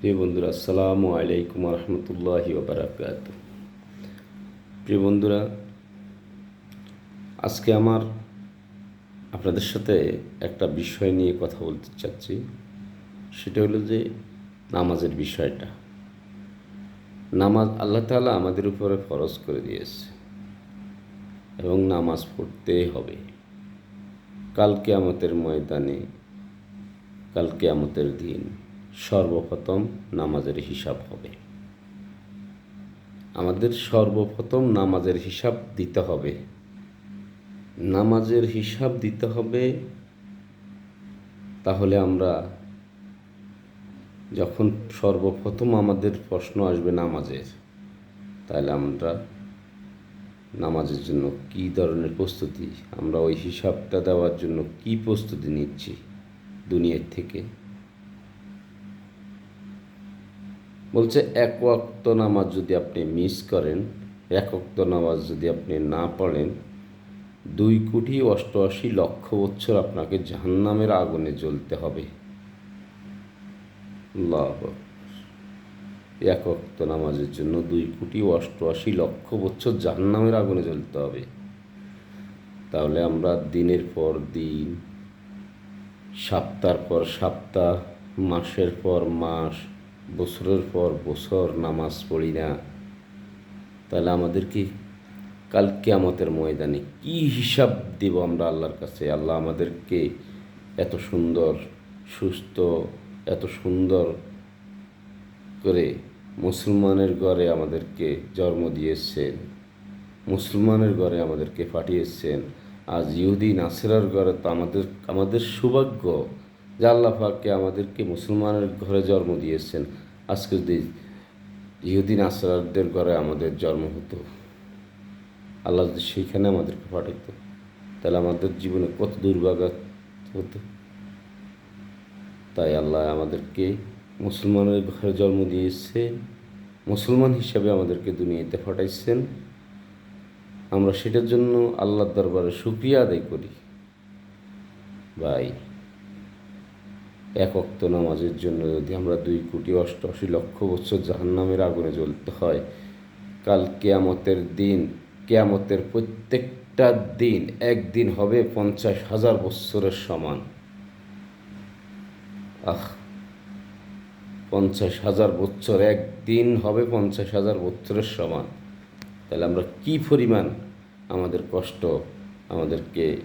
প্রিয় বন্ধুরা, আসসালামু আলাইকুম রহমতুল্লাহি ওবরাকাত প্রিয় বন্ধুরা, আজকে আমার আপনাদের সাথে একটা বিষয় নিয়ে কথা বলতে চাচ্ছি। সেটা হলো যে নামাজের বিষয়টা। নামাজ, আল্লাহ তাআলা আমাদের উপরে ফরজ করে দিয়েছে এবং নামাজ পড়তেই হবে। কালকে আমাদের ময়দানে কালকে আমাদের দিন সর্বপ্রথম নামাজের হিসাব হবে। আমাদের সর্বপ্রথম নামাজের হিসাব দিতে হবে। নামাজের হিসাব দিতে হবে তাহলে আমরা যখন সর্বপ্রথম আমাদের প্রশ্ন আসবে নামাজের, তাহলে আমরা নামাজের জন্য কী ধরনের প্রস্তুতি, আমরা ওই হিসাবটা দেওয়ার জন্য কী প্রস্তুতি নিচ্ছি দুনিয়ার থেকে? বলছে, এক ওয়াক্ত নামাজ যদি আপনি মিস করেন, এক ওয়াক্ত নামাজ যদি আপনি না পড়েন, দুই কোটি অষ্টআশি লক্ষ বছর আপনাকে জাহান্নামের আগুনে জ্বলতে হবে। এক ওয়াক্ত নামাজের জন্য দুই কোটি অষ্টআশি লক্ষ বছর জাহান্নামের আগুনে জ্বলতে হবে তাহলে আমরা দিনের পর দিন, সপ্তাহের পর সপ্তাহ, মাসের পর মাস বছরের পর বছর নামাজ পড়ি না, তাহলে আমাদেরকে কাল কেয়ামতের ময়দানে কি হিসাব দেব আমরা আল্লাহর কাছে? আল্লাহ আমাদেরকে এত সুন্দর, সুস্থ, এত সুন্দর করে মুসলমানের ঘরে আমাদেরকে জন্ম দিয়েছেন, মুসলমানের ঘরে আমাদেরকে পাঠিয়েছেন। আজ ইহুদি, নাসেরার ঘরে তো আমাদের আমাদের সৌভাগ্য পাককে আমাদেরকে মুসলমানের ঘরে জন্ম দিয়েছেন। আজকে যদি ইহুদি নাসরারদের ঘরে আমাদের জন্ম হতো, আল্লাহ যদি সেইখানে আমাদেরকে পাঠাতো তাহলে আমাদের জীবনে কত দুর্ভাগ্য হতো। তাই আল্লাহ আমাদেরকে মুসলমানের ঘরে জন্ম দিয়েছে, মুসলমান হিসাবে আমাদেরকে দুনিয়াতে পাঠাইছেন। আমরা সেটার জন্য আল্লাহর দরবারে শুক্রিয়া আদায় করি। ভাই এক অক্ত নামাজের জন্য যদি আমরা দুই কোটি অষ্টআশি লক্ষ বছর জাহান্নামের আগুনে জ্বলতে হয়, কাল কেয়ামতের দিন, কেয়ামতের প্রত্যেকটা দিন একদিন হবে পঞ্চাশ হাজার বৎসরের সমান। আহ, পঞ্চাশ হাজার বছর একদিন হবে পঞ্চাশ হাজার বছরের সমান। তাহলে আমরা কি পরিমাণ আমাদের কষ্ট আমাদেরকে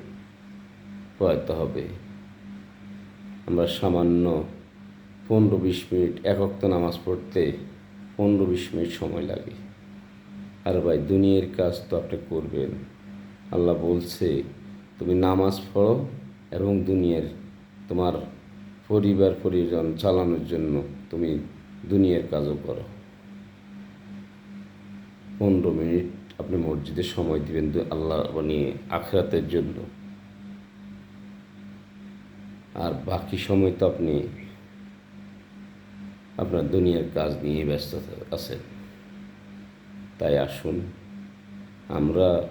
পোয়াতে হবে? আমরা সামান্য পনেরো বিশ মিনিট একক তো নামাজ পড়তে পনেরো বিশ মিনিট সময় লাগে। আর ভাই, দুনিয়ার কাজ তো আপনি করবেন। আল্লাহ বলছে, তুমি নামাজ পড়ো এবং দুনিয়ার তোমার পরিবার, পরিজন চালানোর জন্য তুমি দুনিয়ার কাজও করো। পনেরো মিনিট আপনি মসজিদে সময় দিবেন আল্লাহ নিয়ে আখরাতের জন্য। আর বাকি সময় তো আপনি আপনার দুনিয়ার কাজ নিয়ে ব্যস্ত আছেন। তাই আসুন, আমরা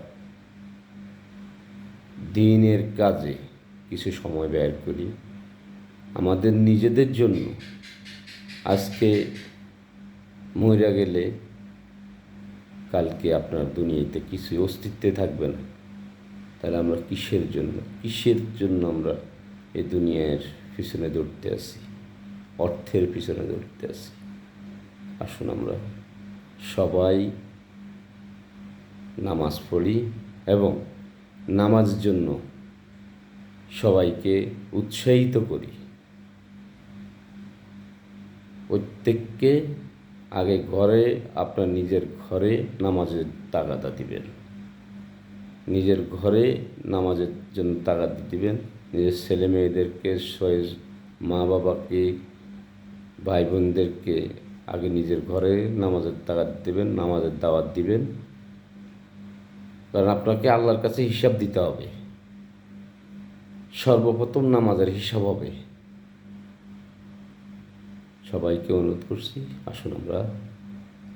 দিনের কাজে কিছু সময় ব্যয় করি। আমাদের নিজেদের জন্য। আজকে মহিলা গেলে কালকে আপনার দুনিয়াতে কিছু অস্তিত্বে থাকবে না। তাহলে আমরা কিসের জন্য কিসের জন্য আমরা এই দুনিয়ার পিছনে দৌড়তে আসি, অর্থের পিছনে দৌড়তে আসি। আসুন আমরা সবাই নামাজ পড়ি এবং নামাজ জন্য সবাইকে উৎসাহিত করি। প্রত্যেককে আগে ঘরে, আপনার নিজের ঘরে নামাজের তাগাদা দিবেন। নিজের ঘরে নামাজের জন্য তাগাদা দিবেন। নিজের ছেলে মেয়েদেরকে সয়ে মা বাবাকে, ভাই বোনদেরকে আগে নিজের ঘরে নামাজের তাগাদ দেবেন, নামাজের দাওয়াত দিবেন। কারণ আপনাকে আল্লাহর কাছে হিসাব দিতে হবে। সর্বপ্রথম নামাজের হিসাব হবে। সবাইকে অনুরোধ করছি, আসুন আমরা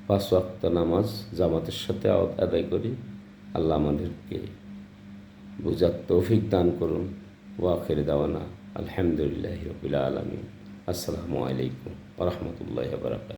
পাঁচ ওয়াক্ত নামাজ জামাতের সাথে আদায় করি। আল্লাহ আমাদেরকে বুঝার তৌফিক দান করুন। ওয়াখের দাওয়ানা। আলহামদুলিল্লাহ রবিল আলমিন। আসসালামু আলাইকুম রহমতুল্লাহ বারাকাত